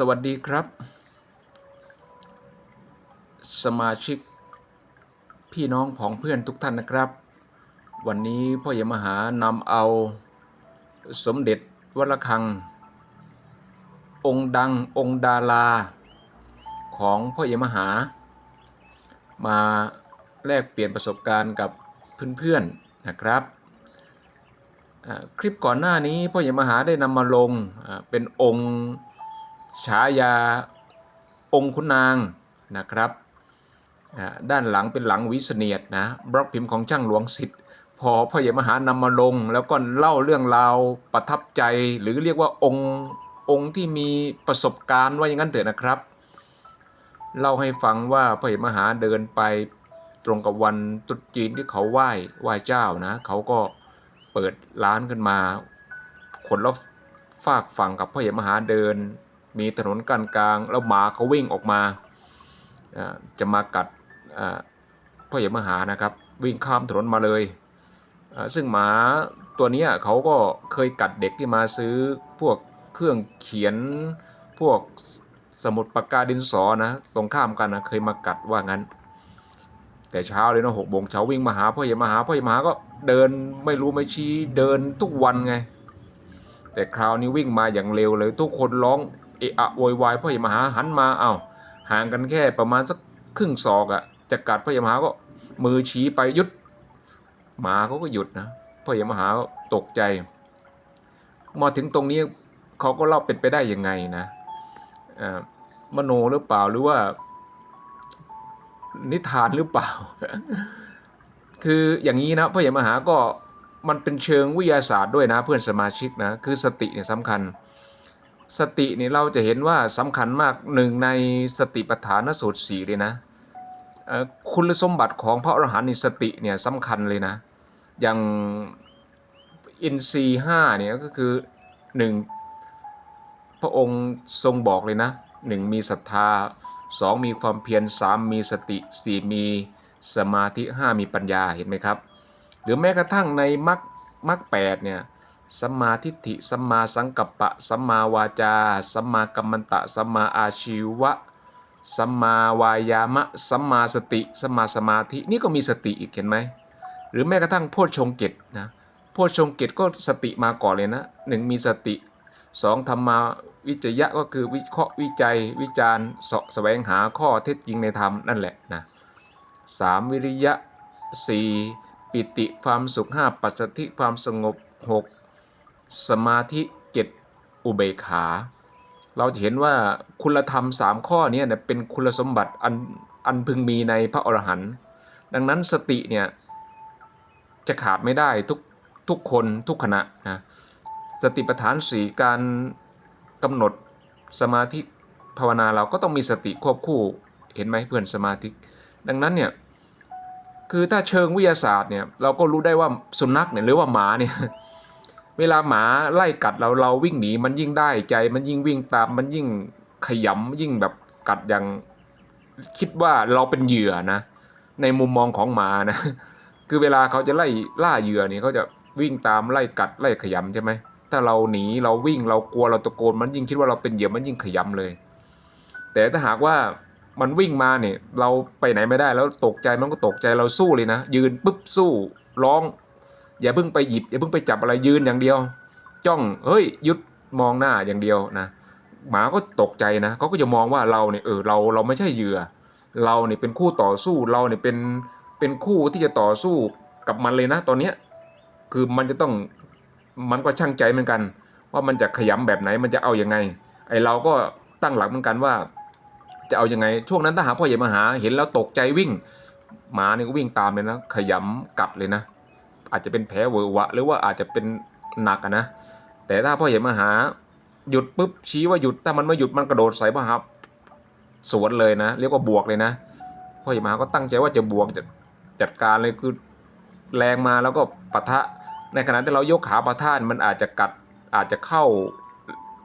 สวัสดีครับ สมาชิก พี่น้องผองเพื่อนทุกท่านนะครับ วันนี้พ่อใหญ่มหานำเอาสมเด็จวัดระฆัง องค์ดังองค์ดาราของพ่อใหญ่มหา มาแลกเปลี่ยนประสบการณ์กับเพื่อนๆนะครับคลิปก่อนหน้านี้พ่อใหญ่มหาได้นำมาลงเป็นองค์ ฉายาองค์ขุนนางนะครับด้านหลังเป็นหลังวิเสเนียดนะบล็อกพิมพ์ของช่างหลวงสิทธิ์พอพ่อใหญ่มหานำมาลง แล้วก็เล่าเรื่องราวประทับใจ หรือเรียกว่าองค์องค์ที่มีประสบการณ์ว่าอย่างนั้นเถอะนะครับ เล่าให้ฟังว่าพ่อใหญ่มหาเดินไปตรงกับวันตรุษจีนที่เขาไหว้ไหว้เจ้านะเขาก็เปิดร้านขึ้นมา คนละฝากฝั่งกับพ่อใหญ่มหาเดิน มีถนนกั้นกลาง แล้วหมาเขาวิ่งออกมาจะมากัดพ่อใหญ่มหานะครับ วิ่งข้ามถนนมาเลย ซึ่งหมาตัวนี้เขาก็เคยกัดเด็กที่มาซื้อพวกเครื่องเขียนพวกสมุดปากกาดินสอนะตรงข้ามกันนะเคยมากัดว่างั้น แต่เช้าเลยนะหกโมงเช้าวิ่งมาหาพ่อใหญ่มาหาพ่อใหญ่มาหาก็เดินไม่รู้ไม่ชี้เดินทุกวันไง แต่คราวนี้วิ่งมาอย่างเร็วเลยทุกคนร้อง เอะอะโวยวายพ่อใหญ่มหาหันมาเอา้าห่างกันแค่ประมาณสักครึ่งศอกอะ่ะจะกัดพ่อใหญ่มหาก็มือชี้ไปหยุดหมาเขาก็หยุดนะพ่อใหญ่มหาตกใจมาถึงตรงนี้เขาก็เล่าเป็นไปได้ยังไงนะมโนหรือเปล่าหรือว่า นิทานหรือเปล่า คืออย่างนี้นะพ่อใหญ่มหาก็มันเป็นเชิงวิทยาศาสตร์ด้วยนะเพื่อนสมาชิกนะคือสติเนี่ยสำคัญ สตินี่เราจะเห็นว่าสำคัญมากหนึ่งในสติปัฏฐานสูตรสี่เลยนะคุณสมบัติของพระอรหันต์นี่สติเนี่ยสำคัญเลยนะ อย่างอินทรีห้าเนี่ยก็คือหนึ่งพระองค์ทรงบอกเลยนะหนึ่งมีศรัทธาสองมีความเพียรสามมีสติสี่มีสมาธิห้ามีปัญญาเห็นไหมครับ หรือแม้กระทั่งในมรรคมรรคแปดเนี่ย สัมมาทิฏฐิสัมมาสังกัปปะสัมมาวาจาสัมมากัมมันตะสัมมาอาชีวะสัมมาวายามะสัมมาสติสัมมาสมาธินี่ก็มีสติอีกเห็นไหมหรือแม้กระทั่งโพชฌงเกตนะโพชฌงเกตก็สติมาก่อนเลยนะหนึ่งมีสติสองธรรมาวิจยะก็คือวิเคราะห์วิจัยวิจารณ์เสาะแสวงหาข้อเท็จจริงในธรรมนั่นแหละนะสามวิริยะสี่ปิติความสุขห้าปัสสธิความสงบหก สมาธิเจ็ดอุเบกขา เราจะเห็นว่าคุณธรรมสามข้อนี้เนี่ยเป็นคุณสมบัติอันอันพึงมีในพระอรหันต์ดังนั้นสติเนี่ยจะขาดไม่ได้ทุกทุกคนทุกขณะนะสติปัฏฐานสี่การกำหนดสมาธิภาวนาเราก็ต้องมีสติควบคู่เห็นไหมเพื่อนสมาธิ ดังนั้นเนี่ยคือถ้าเชิงวิทยาศาสตร์เนี่ยเราก็รู้ได้ว่าสุนัขเนี่ยหรือว่าหมาเนี่ย เวลาหมาไล่กัดเราเราวิ่งหนีมันยิ่งได้ใจ มันยิ่งวิ่งตามมันยิ่งขยำยิ่งแบบกัดอย่างคิดว่าเราเป็นเหยื่อนะ ในมุมมองของหมานะ คือเวลาเขาจะไล่ล่าเหยื่อนี่เขาจะวิ่งตามไล่กัดไล่ขยำใช่ไหมถ้าเราหนีเราวิ่งเรากลัวเราตะโกนมันยิ่งคิดว่าเราเป็นเหยื่อมันยิ่งขยำเลย แต่ถ้าหากว่ามันวิ่งมาเนี่ยเราไปไหนไม่ได้แล้วตกใจมันก็ตกใจเราสู้เลยนะ ยืนปุ๊บสู้ร้อง อย่าเพิ่งไปหยิบอย่าเพิ่งไปจับอะไรยืนอย่างเดียว จ้องเฮ้ยยุดมองหน้าอย่างเดียวนะหมาก็ตกใจนะเขาก็จะมองว่าเราเนี่ยเออเราเราไม่ใช่เหยื่อ เราเนี่ยเป็นคู่ต่อสู้เราเนี่ยเป็นเป็นคู่ที่จะต่อสู้กับมันเลยนะ ตอนเนี้ยคือมันจะต้องมันก็ช่างใจเหมือนกัน ว่ามันจะขยำแบบไหนมันจะเอาอยัางไง ไอเราก็ตั้งหลักเหมือนกันว่า จะเอาอยัางไง ช่วงนั้นถ้าหาพ่อใหญ่มาหาเห็นแล้วตกใจวิ่ง หมาเนี่ยก็วิ่งตามเลยนะ ขยำกัดเลยนะ อาจจะเป็นแผลเวอะหวะ หรือว่าอาจจะเป็นหนักนะ แต่ถ้าพ่อใหญ่มาหาหยุดปุ๊บชี้ว่าหยุดถ้ามันไม่หยุดมันกระโดดใส่พ่อครับสวนเลยนะ เรียกว่าบวกเลยนะพ่อใหญ่มาหาก็ตั้งใจว่าจะบวกจะจัดการเลยคือแรงมาแล้วก็ปะทะในขณะที่เรายกขาประทะมันอาจจะกัดอาจจะเข้า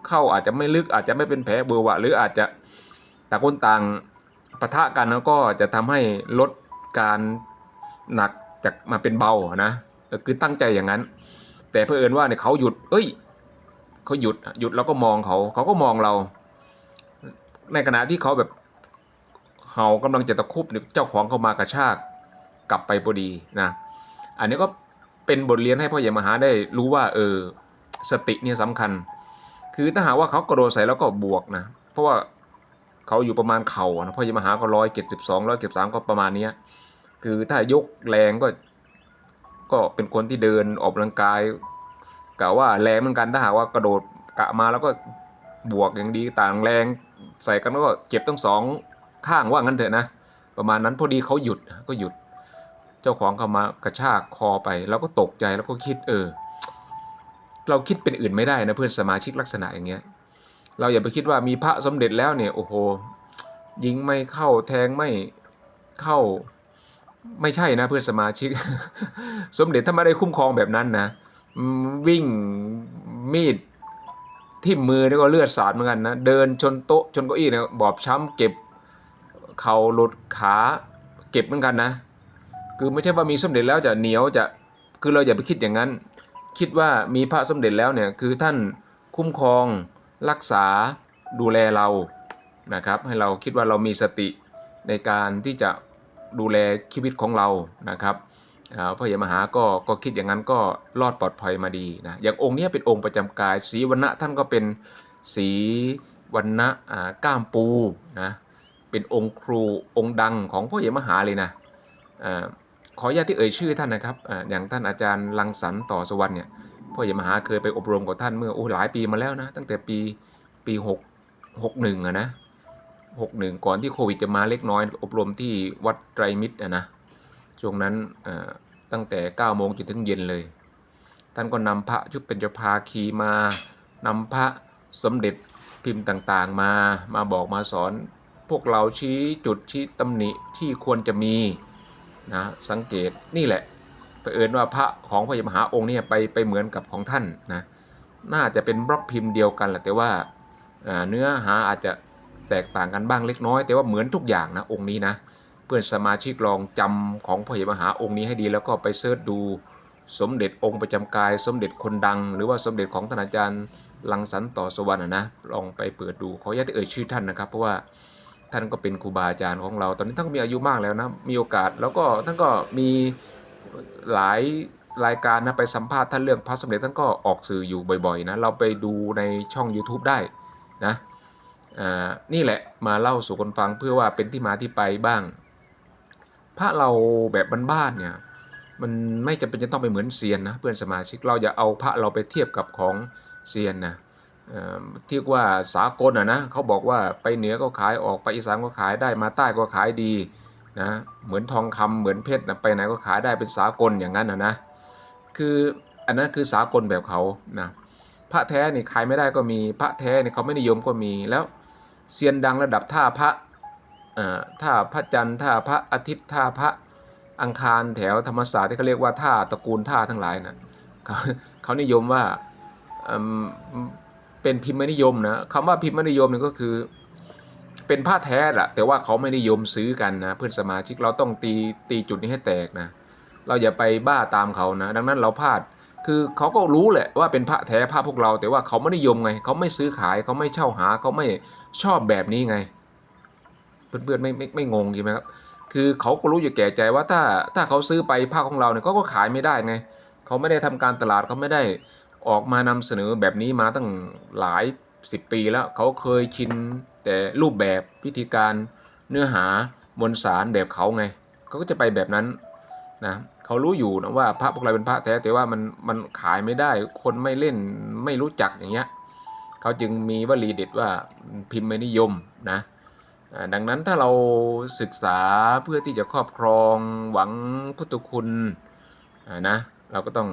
เข้าอาจจะไม่ลึกอาจจะไม่เป็นแผลเบอร์วะ หรืออาจจะต่างคนต่างปะทะกันแล้วก็จะทำให้ลดการหนักจากมาเป็นเบานะ คือตั้งใจอย่างนั้น แต่เพื่อเอินว่าเนี่ยเขาหยุด เอ้ยเขาหยุดหยุดแล้วก็มองเขา เขาก็มองเรา ในขณะที่เขาแบบเห่ากำลังจะตะคุบเนี่ยเจ้าของเขามากระชากกลับไปพอดีนะอันนี้ก็เป็นบทเรียนให้พ่อใหญ่มหาได้รู้ว่าเออสติเนี่ยสำคัญ คือถ้าหากว่าเขากระโดดใส่แล้วก็บวกนะ เพราะว่าเขาอยู่ประมาณเข่านะพ่อใหญ่มหาก็ร้อยเจ็ดสิบสองร้อยเจ็ดสามก็ประมาณเนี้ยคือถ้ายกแรงก็ ก็เป็นคนที่เดินออกกำลังกายกะว่าแรงเหมือนกันถ้าหากว่ากระโดดกะมาแล้วก็บวกอย่างดีต่างแรงใส่กันก็เจ็บทั้งสองข้างว่างั้นเถอะนะ ประมาณนั้นพอดีเขาหยุดก็หยุด เจ้าของเขามากระชากคอไป แล้วก็ตกใจแล้วก็คิดเออ เราคิดเป็นอื่นไม่ได้นะเพื่อนสมาชิกลักษณะอย่างเงี้ย เราอย่าไปคิดว่ามีพระสมเด็จแล้วเนี่ยโอ้โหยิงไม่เข้าแทงไม่เข้า ไม่ใช่นะเพื่อนสมาชิก สมเด็จถ้าไม่ได้คุ้มครองแบบนั้นนะวิ่งมีดที่มือนี่ก็เลือดสาดเหมือนกันนะเดินชนโต๊ะชนเก้าอี้เนี่ยบอบช้ำเก็บเข่าหลุดขาเก็บเหมือนกันนะ คือไม่ใช่ว่ามีสมเด็จแล้วจะเหนียวจะคือเราอย่าไปคิดอย่างนั้น คิดว่ามีพระสมเด็จแล้วเนี่ยคือท่านคุ้มครองรักษาดูแลเรานะครับ ให้เราคิดว่าเรามีสติในการที่จะ ดูแลชีวิตของเรานะครับอ่าพระยมหาก็ก็คิดอย่างนั้นก็รอดปลอดภัยมาดีนะอย่างองค์นี้เป็นองค์ประจำกาย สีวรรณะท่านก็เป็นสีวรรณะก้ามปูนะเป็นองค์ครูองค์ดังของพระยามหาเลยนะอขออนุญาตที่เอ่ยชื่อท่านนะครับออย่างท่านอาจารย์ลังสรรค์ต่อสวรรค์เนี่ยพ่อใหญ่มหาเคยไปอบรมกับท่านเมื่อโอ้หลายปีมาแล้วนะตั้งแต่ปีปีหกหกหนึ่งอะนะ หกหนึ่งก่อนที่โควิดจะมาเล็กน้อย อบรมที่วัดไตรมิตรอะนะช่วงนั้นตั้งแต่9ก้าโมงจนถึงเย็นเลย ท่านก็นำพระชุดเป็นจพาคีมานำพระสมเด็จพิมพ์ต่างๆมามาบอกมาสอน พวกเราชี้จุดชี้ตำหนิที่ควรจะมีนะสังเกตนี่แหละเผอิญว่าพระของพระยมหาองค์เนี่ยไปไปเหมือนกับของท่านนะน่าจะเป็นบล็อกพิมพ์เดียวกันแหละแต่ว่าเนื้อหาอาจจะ แตกต่างกันบ้างเล็กน้อย แต่ว่าเหมือนทุกอย่างนะองค์นี้นะ เพื่อนสมาชิกลองจำของพระยมหาองค์นี้ให้ดี แล้วก็ไปเสิร์ชดูสมเด็จองค์ประจำกาย สมเด็จคนดัง หรือว่าสมเด็จของท่านอาจารย์ลังสรรค์ต่อสวรรค์นะลองไปเปิดดูขออนุญาตเอ่ยชื่อท่านนะครับ เพราะว่าท่านก็เป็นครูบาอาจารย์ของเรา ตอนนี้ท่านก็มีอายุมากแล้วนะมีโอกาสแล้วก็ท่านก็มีหลายรายการนะไปสัมภาษณ์ท่านเรื่องพระสมเด็จท่านก็ออกสื่ออยู่บ่อยๆนะเราไปดูในช่อง YouTube ได้นะ นี่แหละมาเล่าสู่คนฟังเพื่อว่าเป็นที่มาที่ไปบ้าง พระเราแบบบ้านๆเนี่ยมันไม่จำเป็นจะต้องไปเหมือนเซียนนะเพื่อนสมาชิกเราอย่าเอาพระเราไปเทียบกับของเซียนนะเที่ว่าสากลอะนะเขาบอกว่าไปเหนือก็ขายออกไปอีสานก็ขายได้มาใต้ก็ขายดีนะเหมือนทองคำเหมือนเพชรนะไปไหนก็ขายได้เป็นสากลอย่างนั้นนะนะคืออันนั้นคือสากลแบบเขานะพระแท้นี่ขายไม่ได้ก็มีพระแท้นี่เขาไม่นิยมก็มีแล้ว เซียนดังระดับท่าพระท่าพระจันทร์ท่าพระอาทิตย์ท่าพระอังคารแถวธรรมศาสตร์ที่เขาเรียกว่าท่าตระกูลท่าทั้งหลายนะเขาเขานิยมว่าเป็นพิมพ์นิยมนะคำว่าพิมพ์นิยมนี่ก็คือ เป็นผ้าแท้แหละแต่ว่าเขาไม่นิยมซื้อกันนะเพื่อนสมาชิกเราต้องตีตีจุดนี้ให้แตกนะเราอย่าไปบ้าตามเขานะ ดังนั้นเราพลาดคือเขาก็รู้แหละว่าเป็นพระแท้พระพวกเรา แต่ว่าเขาไม่นิยมไงเขาไม่ซื้อขายเขาไม่เช่าหาเขาไม่ ชอบแบบนี้ไง เพื่อนๆไม่ไม่ไม่งงใช่ไหมครับคือเขาก็รู้อยู่แก่ใจว่าถ้าถ้าเขาซื้อไปผ้าของเราเนี่ยเขาก็ขายไม่ได้ไงเขาไม่ได้ทำการตลาดเขาไม่ได้ออกมานำเสนอแบบนี้มาตั้งหลายสิบปีแล้วเขาเคยชินแต่รูปแบบพิธีการเนื้อหามวลสารแบบเขาไงเขาก็จะไปแบบนั้นนะเขารู้อยู่นะว่าพระพวกเราเป็นพระแท้แต่ว่ามันมันขายไม่ได้คนไม่เล่นไม่รู้จักอย่างเงี้ย เขาจึงมีวลีเด็ดว่าพิมพ์ไม่นิยมนะดังนั้นถ้าเราศึกษาเพื่อที่จะครอบครองหวังพุทธคุณนะเราก็ต้อง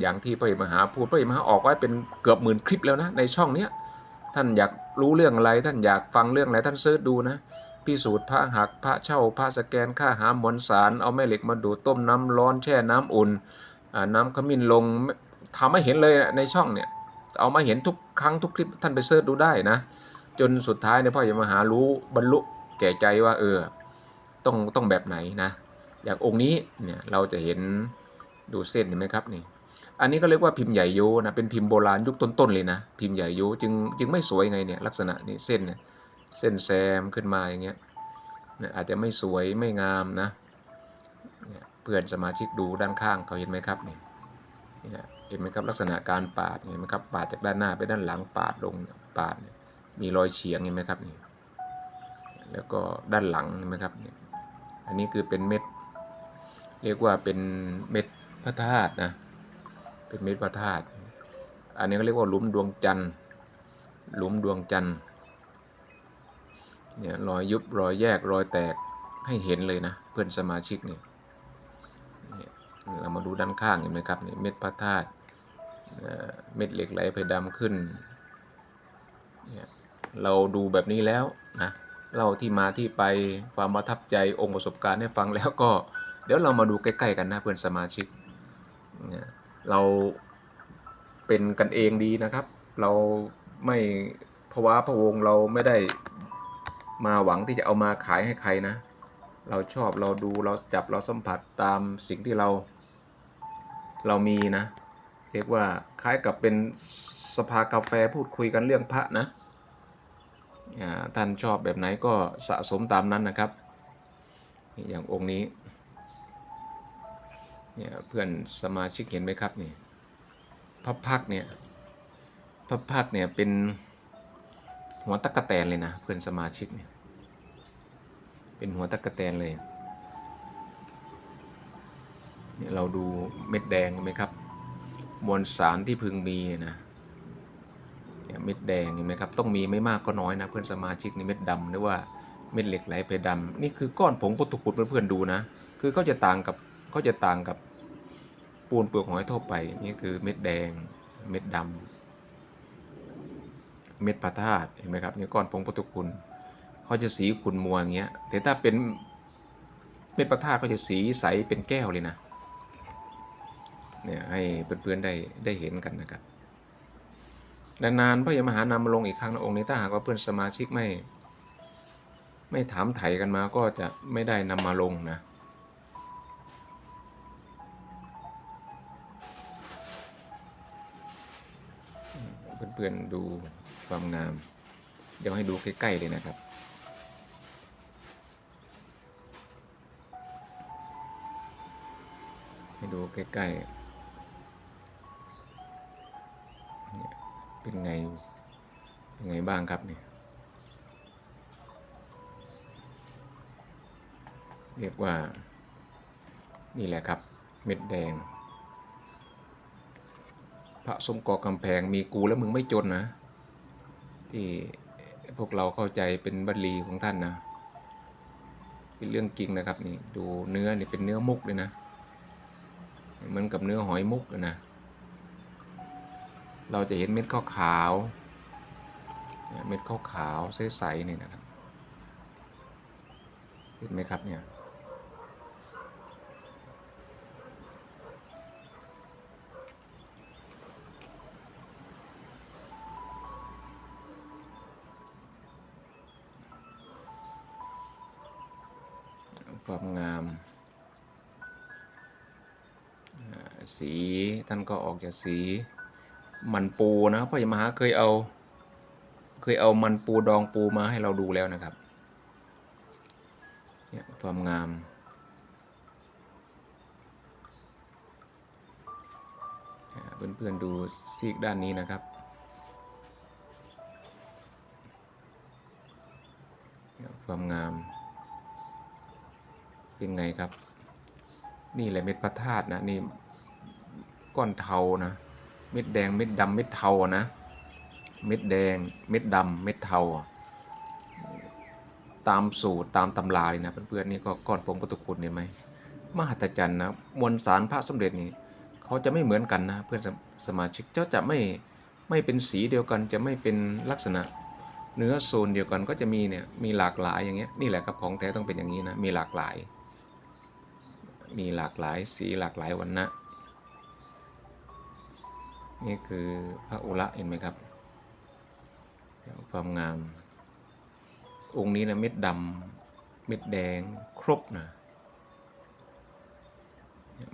อย่างที่พระมหาพูดพระมหาออกไว้เป็นเกือบหมื่นคลิปแล้วนะในช่องเนี้ยท่านอยากรู้เรื่องอะไรท่านอยากฟังเรื่องอะไรท่านเสิร์ชดูนะพิสูจน์พระหักพระเช่าพระสแกนค่าหามวลสารเอาแม่เหล็กมาดูต้มน้ำร้อนแช่น้ำอุ่นน้ำขมิ้นลงทำให้เห็นเลยนะในช่องเนี่ย เอามาเห็นทุกครั้งทุกคลิปท่านไปเสิร์ชดูได้นะ จนสุดท้ายเนี่ยพ่อเอกมหารู้บรรลุแก่ใจว่าเออต้องต้องแบบไหนนะอย่างองค์นี้เนี่ยเราจะเห็นดูเส้นเห็นไหมครับนี่อันนี้ก็เรียกว่าพิมพ์ใหญ่โยนะเป็นพิมพ์โบราณยุคต้นๆเลยนะพิมพ์ใหญ่โยจึงจึงไม่สวยไงเนี่ยลักษณะนี้เส้นเนี่ยเส้นแซมขึ้นมาอย่างเงี้ยเนี่ยอาจจะไม่สวยไม่งามนะเนี่ยเพื่อนสมาชิกดูด้านข้างเขาเห็นไหมครับนี่ เห็นไหมครับลักษณะการปาดเห็นไหมครับปาดจากด้านหน้าไปด้านหลังปาดลงปาดมีรอยเฉียงเห็นไหมครับนี่แล้วก็ด้านหลังเห็นไหมครับนี่อันนี้คือเป็นเม็ด เรียกว่าเป็นเม็ดพระธาตุนะเป็นเม็ดพระธาตุอันนี้ก็เรียกว่าหลุมดวงจันทร์หลุมดวงจันทร์เนี่ยรอยยุบรอยแยกรอยแตกให้เห็นเลยนะ เพื่อนสมาชิกนี่ยเนี่ยเรามาดูด้านข้างเห็นไหมครับนี่เม็ดพระธาตุ เม็ดเหล็กไหลเพดำขึ้น เราดูแบบนี้แล้วนะเล่าที่มาที่ไปความประทับใจองค์ประสบการณ์ให้ฟังแล้วก็เดี๋ยวเรามาดูใกล้ ๆ กันนะเพื่อนสมาชิกเนี่ยเราเป็นกันเองดีนะครับ เราไม่ภาวะพะวงเราไม่ได้มาหวังที่จะเอามาขายให้ใครนะ เราชอบเราดูเราจับเราสัมผัสตามสิ่งที่เรา เรามีนะ เรียกว่าคล้ายกับเป็นสภากาแฟพูดคุยกันเรื่องพระนะท่านชอบแบบไหนก็สะสมตามนั้นนะครับ อย่างองค์นี้เนี่ยเพื่อนสมาชิกเห็นไหมครับนี่พระพักเนี่ยพระพักเนี่ยเป็นหัวตะกะแตนเลยนะเพื่อนสมาชิกเนี่ยเป็นหัวตะกะแตนเลยเนี่ยเราดูเม็ดแดงเห็นไหมครับ มวลสารที่พึงมีนะเนี่ยเม็ดแดงเห็นไหมครับต้องมีไม่มากก็น้อยนะเพื่อนสมาชิกนี่เม็ดดำหรือว่าเม็ดเหล็กไหลเพดำนี่คือก้อนผงปุถุกุดเพื่อนๆดูนะ คือเขาจะต่างกับเขาจะต่างกับปูนเปลือกหอยทั่วไปนี่คือเม็ดแดงเม็ดดำเม็ดพระธาตุเห็นไหมครับนี่ก้อนผงพุทธคุณเขาจะสีขุ่นมัวอย่างเงี้ยแต่ถ้าเป็นเม็ดพระธาตุเขาจะสีใสเป็นแก้วเลยนะ เนี่ยให้เพื่อนๆได้ได้เห็นกันนะครับนานๆพระยมหานำมาลงอีกครั้งนะองค์นี้ถ้าหากว่าเพื่อนสมาชิกไม่ ไม่ถามไถ่กันมาก็จะไม่ได้นำมาลงนะเพื่อนๆดูความงาม เดี๋ยวให้ดูใกล้ๆเลยนะครับให้ดูใกล้ๆ เป็นไง เป็นไงบ้างครับเนี่ยเรียกว่า นี่แหละครับ เม็ดแดง พระสมกอกำแพงมีกูแล้วมึงไม่จนนะ ที่พวกเราเข้าใจเป็นบัลีของท่านนะ เป็นเรื่องจริงนะครับนี่ดูเนื้อนี่เป็นเนื้อมุกเลยนะ เหมือนกับเนื้อหอยมุกเลยนะ เราจะเห็นเม็ดขาวขาวเม็ดขาวขาวใสๆนี่นะครับ เห็นไหมครับเนี่ยความงาม สีท่านก็ออกจากสี มันปูนะพ่อใหญ่มหาเคยเอา เคยเอามันปูดองปูมาให้เราดูแล้วนะครับเนี่ยความงาม เพื่อนๆดูซีกด้านนี้นะครับเนี่ยความงาม เป็นไงครับ นี่แหละเม็ดพระธาตุนะ นี่ก้อนเทานะ เม็ดแดงเม็ดดำเม็ดเทาอะนะ เม็ดแดงเม็ดดำเม็ดเทาอะตามสูตรตามตำราเลยนะเพื่อนๆนี่ก็ก้อนผงประตุคุณเห็นไหมมหัศจรรย์นะมวลสารพระสมเด็จนี่เขาจะไม่เหมือนกันนะเพื่อนสสมาชิกเจ้าจะไม่ไม่เป็นสีเดียวกันจะไม่เป็นลักษณะเนื้อโซนเดียวกันก็จะมีเนี่ยมีหลากหลายอย่างเงี้ยนี่แหละครับของแท้ต้องเป็นอย่างนี้นะมีหลากหลาย มีหลากหลายสีหลากหลายวันนะ นี่คือพระอุระเห็นไหมครับความงาม องค์นี้นะเม็ดดำเม็ดแดงครบนะ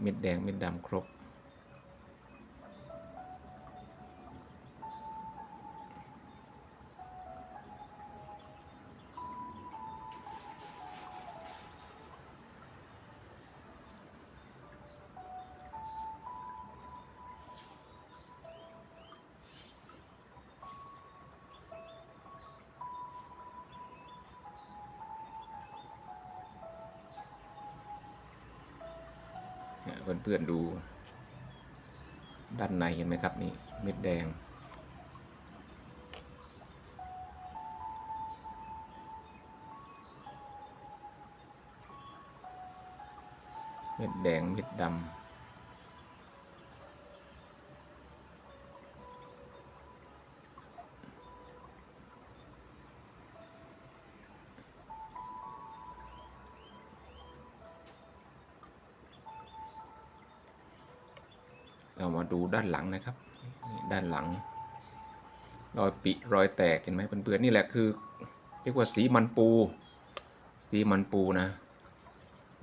เม็ดแดงเม็ดดำครบ เพื่อนๆดู ด้านในเห็นไหมครับนี่เม็ดแดง เม็ดแดงเม็ดดำ เรามาดูด้านหลังนะครับ ด้านหลัง รอยปิรอยแตกเห็นไหมเพื่อนๆนี่แหละคือเรียกว่าสีมันปู สีมันปูนะ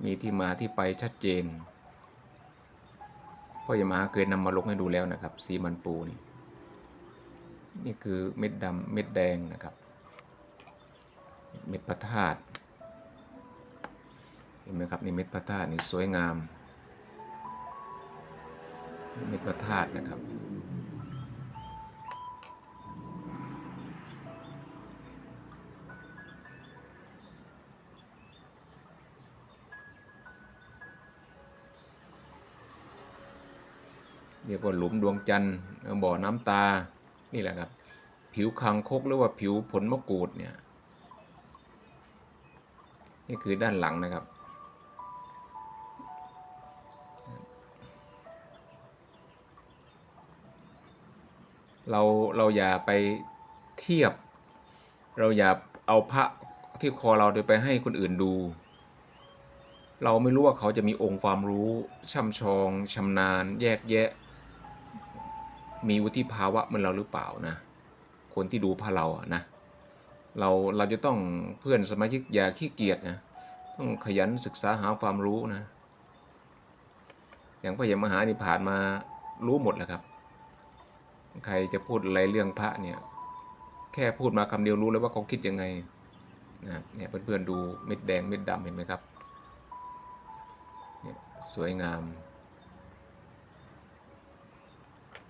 มีที่มาที่ไปชัดเจนพ่อยามาเคยนำมาลงให้ดูแล้วนะครับ สีมันปูนี่นี่คือเม็ดดำเม็ดแดงนะครับ เม็ดพระธาตุเห็นไหมครับนี่เม็ดพระธาตุนี่สวยงาม เม็ดพระธาตุนะครับ เรียกว่าหลุมดวงจันทร์บ่อน้ำตา นี่แหละครับ ผิวคังคกหรือว่าผิวผลมะกรูดเนี่ย นี่คือด้านหลังนะครับ เราเราอย่าไปเทียบ เราอย่าเอาพระที่คอเราเดี๋ยวไปให้คนอื่นดู เราไม่รู้ว่าเขาจะมีองค์ความรู้ช่ำชองชำนาญ แยกแยะ มีวุฒิภาวะเหมือนเราหรือเปล่านะ คนที่ดูพระเราอะนะ เราเราจะต้องเพื่อนสมาชิกอย่าขี้เกียจนะต้องขยันศึกษาหาความรู้นะ อย่างพระยมหานี่ผ่านมารู้หมดแล้วครับ ใครจะพูดอะไรเรื่องพระเนี่ย แค่พูดมาคำเดียวรู้แล้วว่าเขาคิดยังไงนะเนี่ยเพื่อนๆดูเม็ดแดงเม็ดดำเห็นไหมครับเนี่ยสวยงาม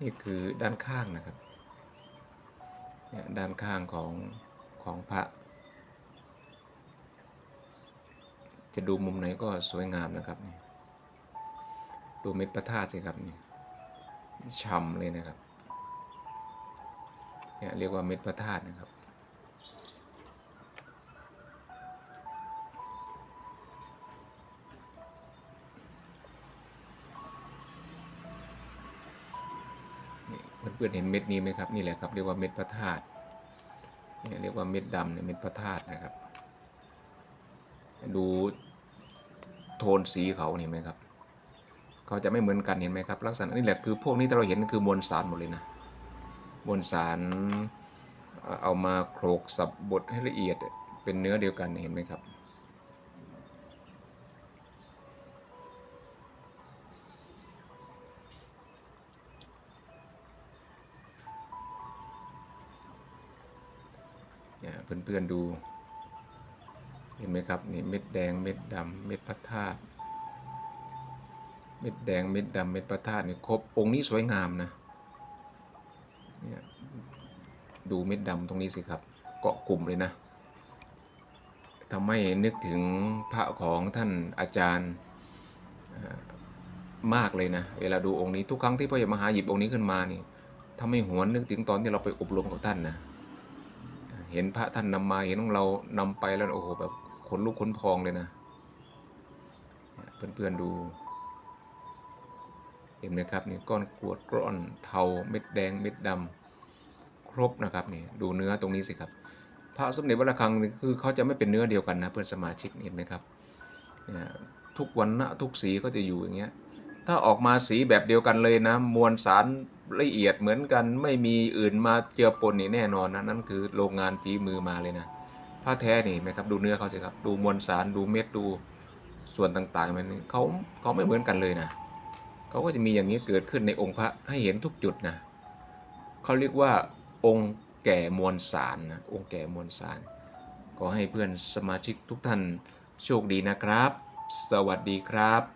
นี่คือด้านข้างนะครับเนี่ยด้านข้างของของพระ จะดูมุมไหนก็สวยงามนะครับ ดูเม็ดพระธาตุสิครับนี่ช่ำเลยนะครับ เนี่ยเรียกว่าเม็ดพระธาตุนะครับ นี่เพื่อนๆเห็นเม็ดนี้ไหมครับ นี่แหละครับเรียกว่าเม็ดพระธาตุเนี่ยเรียกว่าเม็ดดำเนี่ยเม็ดพระธาตุนะครับ ดูโทนสีเขาเห็นไหมครับเขาจะไม่เหมือนกันเห็นไหมครับ ลักษณะนี่แหละคือพวกนี้ที่เราเห็นคือมวลสารหมดเลยนะ มวลสารเอามาโขลกสับบดให้ละเอียดเป็นเนื้อเดียวกันเห็นไหมครับเนี่ยเพื่อนๆดูเห็นไหมครับนี่เม็ดแดงเม็ดดำเม็ดพระธาตุเม็ดแดงเม็ดดำเม็ดพระธาตุนี่ครบองค์นี้สวยงามนะเนี่ย ดูเม็ดดำตรงนี้สิครับ เกาะกลุ่มเลยนะทำให้นึกถึงพระของท่านอาจารย์มากเลยนะ เวลาดูองค์นี้ทุกครั้งที่พระยามหาหยิบองค์นี้ขึ้นมานี่ทำให้หวนนึกถึงตอนที่เราไปอบรมกับท่านนะเห็นพระท่านนำมาเห็นของเรานำไปแล้วโอ้โหแบบขนลุกขนพองเลยนะเพื่อนๆดู เห็นไหมครับนี่ก้อนกรวดก้อนเทาเม็ดแดงเม็ดดำ รบนะครับนี่ดูเนื้อตรงนี้สิครับ พระสมเด็จวัดระฆังคือเขาจะไม่เป็นเนื้อเดียวกันนะเพื่อนสมาชิกเห็นไหมครับทุกวันนะทุกสีก็จะอยู่อย่างเงี้ยถ้าออกมาสีแบบเดียวกันเลยนะ มวลสารละเอียดเหมือนกันไม่มีอื่นมาเจือปนนี่แน่นอนนะนั่นคือโรงงานฝีมือมาเลยนะผ้าแท้นี่ไหมครับดูเนื้อเขาสิครับดูมวลสารดูเม็ดดูส่วนต่างๆมันเขาเขาไม่เหมือนกันเลยนะเขาก็จะมีอย่างนี้เกิดขึ้นในองค์พระให้เห็นทุกจุดนะเขาเรียกว่า องค์แก่มวลสารนะองค์แก่มวลสารขอให้เพื่อนสมาชิกทุกท่านโชคดีนะครับ สวัสดีครับ